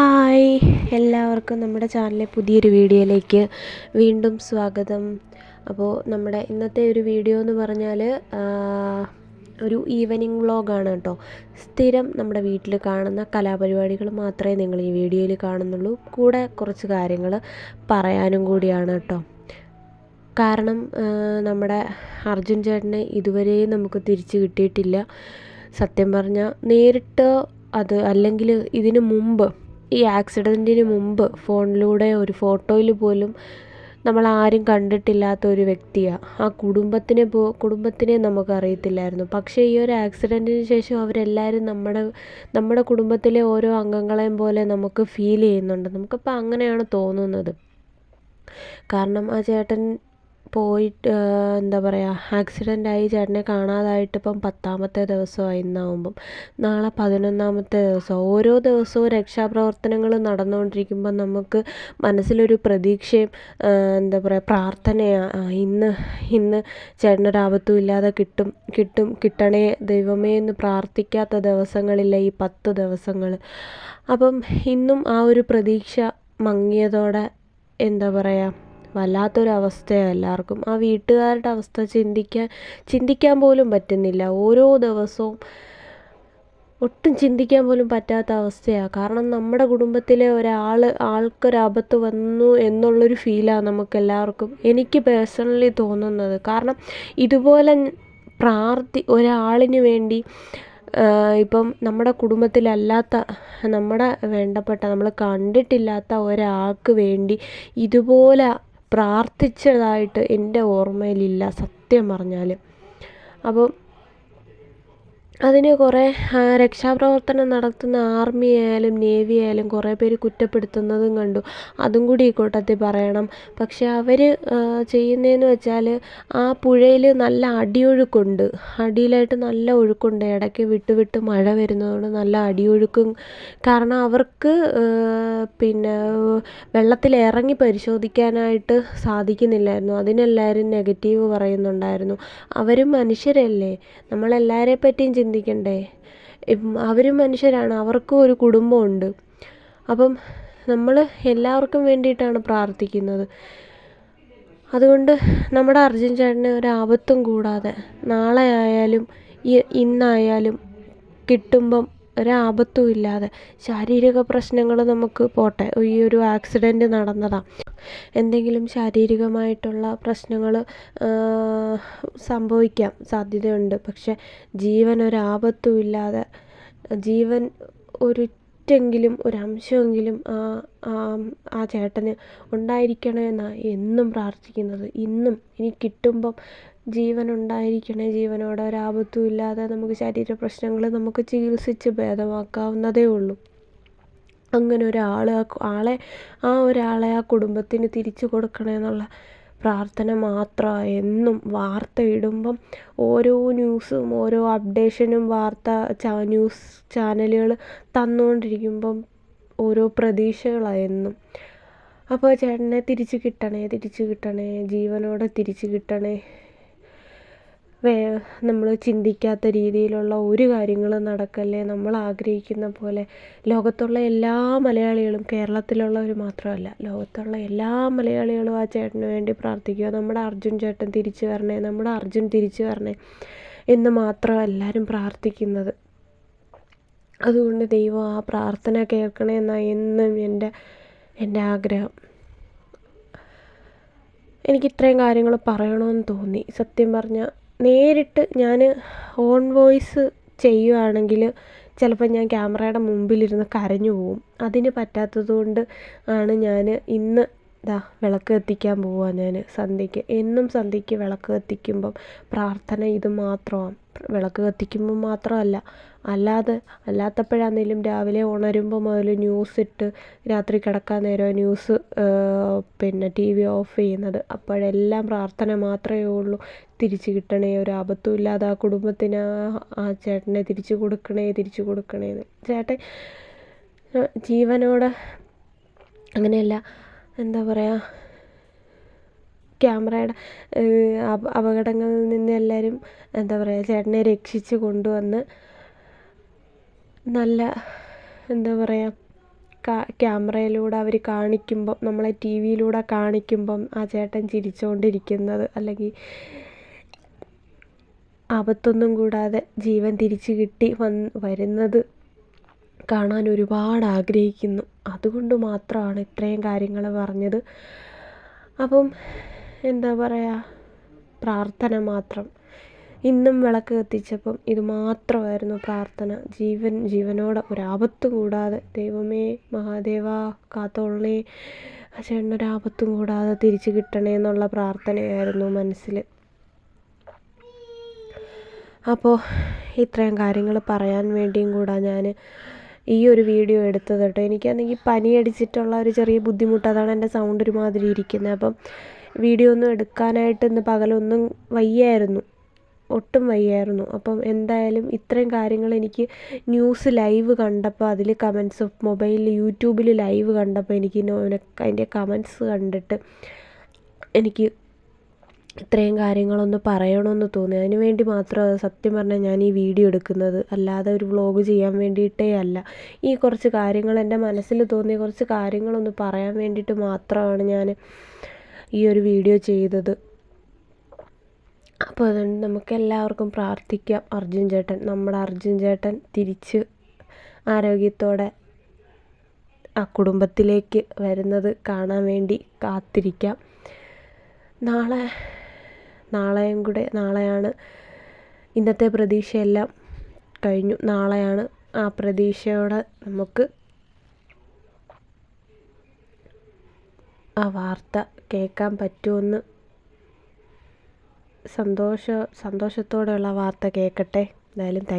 Hi. എല്ലാവർക്കും നമ്മുടെ ചാനലിലെ പുതിയൊരു വീഡിയോയിലേക്ക് വീണ്ടും സ്വാഗതം. അപ്പോൾ നമ്മുടെ ഇന്നത്തെ ഒരു വീഡിയോ എന്ന് പറഞ്ഞാൽ ഒരു ഈവനിങ് വ്ളോഗാണ് കേട്ടോ. സ്ഥിരം നമ്മുടെ വീട്ടിൽ കാണുന്ന കലാപരിപാടികൾ മാത്രമേ നിങ്ങൾ ഈ വീഡിയോയിൽ കാണുന്നുള്ളൂ. കൂടെ കുറച്ച് കാര്യങ്ങൾ പറയാനും കൂടിയാണ് കേട്ടോ. കാരണം നമ്മുടെ അർജുൻ ചേട്ടനെ ഇതുവരെയും നമുക്ക് തിരിച്ച് കിട്ടിയിട്ടില്ല. സത്യം പറഞ്ഞാൽ നേരിട്ട് അത് അല്ലെങ്കിൽ ഇതിനു മുമ്പ് ഈ ആക്സിഡന്റിന് മുമ്പ് ഫോണിലൂടെ ഒരു ഫോട്ടോയിൽ പോലും നമ്മൾ ആരും കണ്ടിട്ടില്ലാത്ത ഒരു വ്യക്തിയാണ് ആ കുടുംബത്തിനെ പോ കുടുംബത്തിനെ നമുക്കറിയത്തില്ലായിരുന്നു. പക്ഷേ ഈ ഒരു ആക്സിഡന്റിന് ശേഷം അവരെല്ലാവരും നമ്മുടെ നമ്മുടെ കുടുംബത്തിലെ ഓരോ അംഗങ്ങളെയും പോലെ നമുക്ക് ഫീൽ ചെയ്യുന്നുണ്ട്. നമുക്കിപ്പോൾ അങ്ങനെയാണ് തോന്നുന്നത്. കാരണം ആ ചേട്ടൻ പോയിട്ട് എന്താ പറയുക ആക്സിഡന്റായി ചേട്ടനെ കാണാതായിട്ട് ഇപ്പം പത്താമത്തെ ദിവസമായി ഇന്നാവുമ്പം. നാളെ പതിനൊന്നാമത്തെ ദിവസം. ഓരോ ദിവസവും രക്ഷാപ്രവർത്തനങ്ങൾ നടന്നുകൊണ്ടിരിക്കുമ്പോൾ നമുക്ക് മനസ്സിലൊരു പ്രതീക്ഷയും എന്താ പറയുക പ്രാർത്ഥനയാണ് ഇന്ന് ഇന്ന് ചേട്ടനൊരാപത്തും ഇല്ലാതെ കിട്ടും കിട്ടും കിട്ടണേ ദൈവമേ എന്ന് പ്രാർത്ഥിക്കാത്ത ദിവസങ്ങളില്ല ഈ പത്ത് ദിവസങ്ങൾ അപ്പം ഇന്നും ആ ഒരു പ്രതീക്ഷ മങ്ങിയതോടെ എന്താ പറയുക വല്ലാത്തൊരവസ്ഥയാണ് എല്ലാവർക്കും. ആ വീട്ടുകാരുടെ അവസ്ഥ ചിന്തിക്കാൻ ചിന്തിക്കാൻ പോലും പറ്റുന്നില്ല. ഓരോ ദിവസവും ഒട്ടും ചിന്തിക്കാൻ പോലും പറ്റാത്ത അവസ്ഥയാണ് കാരണം നമ്മുടെ കുടുംബത്തിലെ ഒരാൾ ആൾക്കൊരാപത്ത് വന്നു എന്നുള്ളൊരു ഫീലാണ് നമുക്കെല്ലാവർക്കും എനിക്ക് പേഴ്സണലി തോന്നുന്നത്. കാരണം ഇതുപോലെ പ്രാർത്ഥി ഒരാളിന് വേണ്ടി ഇപ്പം നമ്മുടെ കുടുംബത്തിലല്ലാത്ത നമ്മുടെ വേണ്ടപ്പെട്ട നമ്മൾ കണ്ടിട്ടില്ലാത്ത ഒരാൾക്ക് വേണ്ടി ഇതുപോലെ പ്രാർത്ഥിച്ചതായിട്ട് എന്റെ ഓർമ്മയിലില്ല സത്യം പറഞ്ഞാൽ അപ്പം അതിന് കുറേ രക്ഷാപ്രവർത്തനം നടത്തുന്ന ആർമി ആയാലും നേവി ആയാലും കുറേ പേര് കുറ്റപ്പെടുത്തുന്നതും കണ്ടു. അതും കൂടി ഈ കൂട്ടത്തിൽ പറയണം. പക്ഷെ അവർ ചെയ്യുന്നതെന്ന് വെച്ചാൽ ആ പുഴയിൽ നല്ല അടിയൊഴുക്കുണ്ട്. അടിയിലായിട്ട് നല്ല ഒഴുക്കുണ്ട്. ഇടയ്ക്ക് വിട്ട് വിട്ട് മഴ വരുന്നതുകൊണ്ട് നല്ല അടിയൊഴുക്കും. കാരണം അവർക്ക് പിന്നെ വെള്ളത്തിൽ ഇറങ്ങി പരിശോധിക്കാനായിട്ട് സാധിക്കുന്നില്ലായിരുന്നു. അതിനെല്ലാവരും നെഗറ്റീവ് പറയുന്നുണ്ടായിരുന്നു. അവരും മനുഷ്യരല്ലേ? നമ്മളെല്ലാവരെ പറ്റിയും ചിന്തിക്കണ്ടേ? അവരും മനുഷ്യരാണ്. അവർക്കും ഒരു കുടുംബമുണ്ട്. അപ്പം നമ്മൾ എല്ലാവർക്കും വേണ്ടിയിട്ടാണ് പ്രാർത്ഥിക്കുന്നത്. അതുകൊണ്ട് നമ്മുടെ അർജുൻ ചേട്ടന് ഒരാപത്തും കൂടാതെ നാളെ ആയാലും ഇന്നായാലും കിട്ടുമ്പം ഒരാപത്തും ഇല്ലാതെ ശാരീരിക പ്രശ്നങ്ങൾ നമുക്ക് പോട്ടെ. ഈ ഒരു ആക്സിഡന്റ് നടന്നതാണ് എന്തെങ്കിലും ശാരീരികമായിട്ടുള്ള പ്രശ്നങ്ങൾ സംഭവിക്കാം സാധ്യതയുണ്ട്. പക്ഷെ ജീവൻ ഒരാപത്തും ഇല്ലാതെ ജീവൻ ഒരിറ്റെങ്കിലും ഒരംശമെങ്കിലും ആ ആ ചേട്ടന് ഉണ്ടായിരിക്കണേ എന്നും പ്രാർത്ഥിക്കുന്നത്. ഇന്നും ഇനി കിട്ടുമ്പം ജീവൻ ഉണ്ടായിരിക്കണേ. ജീവനോടെ ഒരാപത്തും ഇല്ലാതെ നമുക്ക് ശരീര പ്രശ്നങ്ങൾ നമുക്ക് ചികിത്സിച്ച് ഭേദമാക്കാവുന്നതേ ഉള്ളൂ. അങ്ങനെ ഒരാൾ ആളെ ആ ഒരാളെ ആ കുടുംബത്തിന് തിരിച്ചു കൊടുക്കണേ എന്നുള്ള പ്രാർത്ഥന മാത്രമാണ് എന്നും വാർത്ത ഇടുമ്പം ഓരോ ന്യൂസും ഓരോ അപ്ഡേഷനും വാർത്ത ന്യൂസ് ചാനലുകൾ തന്നുകൊണ്ടിരിക്കുമ്പം ഓരോ പ്രതീക്ഷകളാണ് എന്നും. അപ്പോൾ ചേട്ടനെ തിരിച്ചു കിട്ടണേ തിരിച്ചു കിട്ടണേ ജീവനോടെ തിരിച്ചു കിട്ടണേ. വേ നമ്മൾ ചിന്തിക്കാത്ത രീതിയിലുള്ള ഒരു കാര്യങ്ങളും നടക്കല്ലേ നമ്മൾ ആഗ്രഹിക്കുന്ന പോലെ. ലോകത്തുള്ള എല്ലാ മലയാളികളും കേരളത്തിലുള്ളവർ മാത്രമല്ല ലോകത്തുള്ള എല്ലാ മലയാളികളും ആ ചേട്ടന് വേണ്ടി പ്രാർത്ഥിക്കുക. നമ്മുടെ അർജുൻ ചേട്ടൻ തിരിച്ചു വരണേ നമ്മുടെ അർജുൻ തിരിച്ചു വരണേ എന്ന് മാത്രം എല്ലാവരും പ്രാർത്ഥിക്കുന്നത്. അതുകൊണ്ട് ദൈവം ആ പ്രാർത്ഥന കേൾക്കണേ എന്നാണ് എന്നും എന്റെ എന്റെ ആഗ്രഹം. എനിക്ക് ഇത്രയും കാര്യങ്ങൾ പറയണമെന്ന് തോന്നി. സത്യം പറഞ്ഞാൽ നേരിട്ട് ഞാൻ ഓൺ വോയിസ് ചെയ്യുകയാണെങ്കിൽ ചിലപ്പോൾ ഞാൻ ക്യാമറയുടെ മുമ്പിലിരുന്ന് കരഞ്ഞു പോവും. അതിന് പറ്റാത്തത് കൊണ്ട് ആണ് ഞാൻ ഇന്ന് ദാ വിളക്ക് കത്തിക്കാൻ പോവാ ഞാൻ സന്ധ്യയ്ക്ക്. എന്നും സന്ധ്യയ്ക്ക് വിളക്ക് കത്തിക്കുമ്പം പ്രാർത്ഥന ഇത് മാത്രമാണ്. വിളക്ക് കത്തിക്കുമ്പോൾ മാത്രമല്ല. അല്ലാതെ അല്ലാത്തപ്പോഴാണെങ്കിലും രാവിലെ ഉണരുമ്പോൾ മുതൽ ന്യൂസ് ഇട്ട് രാത്രി കിടക്കാൻ നേരം ന്യൂസ് പിന്നെ ടി വി ഓഫ് ചെയ്യുന്നത്. അപ്പോഴെല്ലാം പ്രാർത്ഥന മാത്രമേ ഉള്ളൂ. തിരിച്ച് കിട്ടണേ ഒരു ആപത്തും ഇല്ലാതെ ആ കുടുംബത്തിന് ആ ചേട്ടനെ തിരിച്ചു കൊടുക്കണേ തിരിച്ചു കൊടുക്കണേ ചേട്ടൻ ജീവനോടെ അങ്ങനെയല്ല. എന്താ പറയുക ക്യാമറയുടെ അപകടങ്ങളിൽ നിന്ന് എല്ലാവരും എന്താ പറയുക ചേട്ടനെ രക്ഷിച്ച് കൊണ്ടുവന്ന് നല്ല എന്താ പറയുക ക്യാമറയിലൂടെ അവർ കാണിക്കുമ്പം നമ്മളെ ടി വിയിലൂടെ കാണിക്കുമ്പം ആ ചേട്ടൻ ചിരിച്ചുകൊണ്ടിരിക്കുന്നത് അല്ലെങ്കിൽ ആപത്തൊന്നും കൂടാതെ ജീവൻ തിരിച്ചു കിട്ടി വന്ന് വരുന്നത് കാണാൻ ഒരുപാട് ആഗ്രഹിക്കുന്നു. അതുകൊണ്ട് മാത്രമാണ് ഇത്രയും കാര്യങ്ങൾ പറഞ്ഞത്. അപ്പം എന്താ പറയുക പ്രാർത്ഥന മാത്രം. ഇന്നും വിളക്ക് കത്തിച്ചപ്പം ഇത് മാത്രമായിരുന്നു പ്രാർത്ഥന. ജീവൻ ജീവനോടെ ഒരാപത്ത് കൂടാതെ ദൈവമേ മഹാദേവ കാത്തോളേ ആ ചേട്ടനൊരാപത്തും കൂടാതെ തിരിച്ചു കിട്ടണേ എന്നുള്ള പ്രാർത്ഥനയായിരുന്നു മനസ്സിൽ അപ്പോൾ ഇത്രയും കാര്യങ്ങൾ പറയാൻ വേണ്ടിയും കൂടാ ഞാൻ ഈ ഒരു വീഡിയോ എടുത്തത് കേട്ടോ. എനിക്കാണെങ്കിൽ പനി അടിച്ചിട്ടുള്ള ഒരു ചെറിയ ബുദ്ധിമുട്ട്. അതാണ് എന്റെ സൗണ്ട് ഒരുമാതിരി ഇരിക്കുന്നത്. അപ്പം വീഡിയോ ഒന്നും എടുക്കാനായിട്ട് ഇന്ന് പകലൊന്നും വയ്യായിരുന്നു. ഒട്ടും വയ്യായിരുന്നു. അപ്പം എന്തായാലും ഇത്രയും കാര്യങ്ങൾ എനിക്ക് ന്യൂസ് ലൈവ് കണ്ടപ്പോൾ അതിൽ കമൻസ് മൊബൈലിൽ യൂട്യൂബിൽ ലൈവ് കണ്ടപ്പോൾ എനിക്ക് അതിന്റെ കമൻസ് കണ്ടിട്ട് എനിക്ക് ഇത്രയും കാര്യങ്ങളൊന്ന് പറയണമെന്ന് തോന്നി. അതിന് വേണ്ടി മാത്രമാണ് സത്യം പറഞ്ഞാൽ ഞാൻ ഈ വീഡിയോ എടുക്കുന്നത്. അല്ലാതെ ഒരു വ്ളോഗ് ചെയ്യാൻ വേണ്ടിയിട്ടേ അല്ല. ഈ കുറച്ച് കാര്യങ്ങൾ എന്റെ മനസ്സിൽ തോന്നിയ കുറച്ച് കാര്യങ്ങളൊന്ന് പറയാൻ വേണ്ടിയിട്ട് മാത്രമാണ് ഞാൻ ഈ ഒരു വീഡിയോ ചെയ്തത്. അപ്പോൾ അതുകൊണ്ട് നമുക്ക് എല്ലാവർക്കും പ്രാർത്ഥിക്കാം. അർജുൻ ചേട്ടൻ നമ്മുടെ അർജുൻ ചേട്ടൻ തിരിച്ച് ആരോഗ്യത്തോടെ ആ കുടുംബത്തിലേക്ക് വരുന്നത് കാണാൻ വേണ്ടി കാത്തിരിക്കാം. നാളെ നാളെയും കൂടെ നാളെയാണ് ഇന്നത്തെ പ്രതീക്ഷയെല്ലാം കഴിഞ്ഞു. നാളെയാണ് ആ പ്രതീക്ഷയോടെ നമുക്ക് ആ വാർത്ത കേൾക്കാൻ പറ്റുമെന്ന് സന്തോഷ സന്തോഷത്തോടെയുള്ള വാർത്ത കേൾക്കട്ടെ. എന്തായാലും താങ്ക്